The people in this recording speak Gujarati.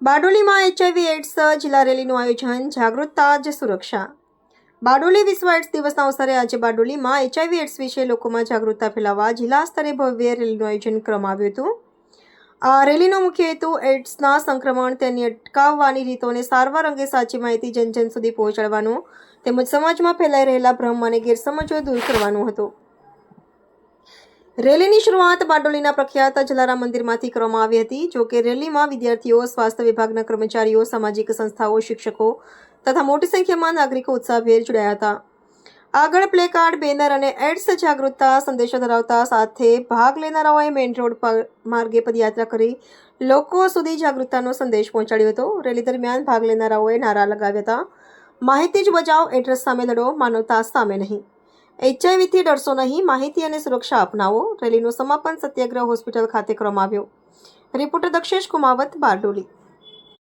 બારડોલીમાં એચઆઈવી એડ્સ જિલ્લા રેલીનું આયોજન, જાગૃતતા જ સુરક્ષા. બારડોલી વિશ્વ એડ્સ દિવસના અવસરે આજે બારડોલીમાં એચઆઈવી એડ્સ વિશે લોકોમાં જાગૃતતા ફેલાવવા જિલ્લા સ્તરે ભવ્ય રેલીનું આયોજન કરવામાં આવ્યું હતું. આ રેલીનો મુખ્ય હેતુ એડ્સના સંક્રમણ, તેની અટકાવવાની રીતો અને સારવાર અંગે સાચી માહિતી જનજન જન સુધી પહોંચાડવાનો, તેમજ સમાજમાં ફેલાઈ રહેલા ભ્રમ અને ગેરસમજો દૂર કરવાનો હતો. રેલીની શરૂઆત બારડોલીના પ્રખ્યાત જલારામ મંદિરમાંથી કરવામાં આવી હતી, જો કે રેલીમાં વિદ્યાર્થીઓ, સ્વાસ્થ્ય વિભાગના કર્મચારીઓ, સામાજિક સંસ્થાઓ, શિક્ષકો તથા મોટી સંખ્યામાં નાગરિકો ઉત્સાહભેર જોડાયા હતા. આગળ પ્લેકાર્ડ, બેનર અને એડ્સ જાગૃતતા સંદેશો ધરાવતા સાથે ભાગ લેનારાઓએ મેઇન રોડ પર માર્ગે પદયાત્રા કરી લોકો સુધી જાગૃતતાનો સંદેશ પહોંચાડ્યો હતો. રેલી દરમિયાન ભાગ લેનારાઓએ નારા લગાવ્યા હતા. માહિતી જ બચાવ એડ્રેસ સામે લડો, માનવતા સામે નહીં. એચઆઈવીથી ડરશો નહીં, માહિતી અને સુરક્ષા અપનાવો. રેલીનું સમાપન સત્યાગ્રહ હોસ્પિટલ ખાતે કરવામાં આવ્યો. રિપોર્ટર દક્ષેશ કુમાવત, બારડોલી.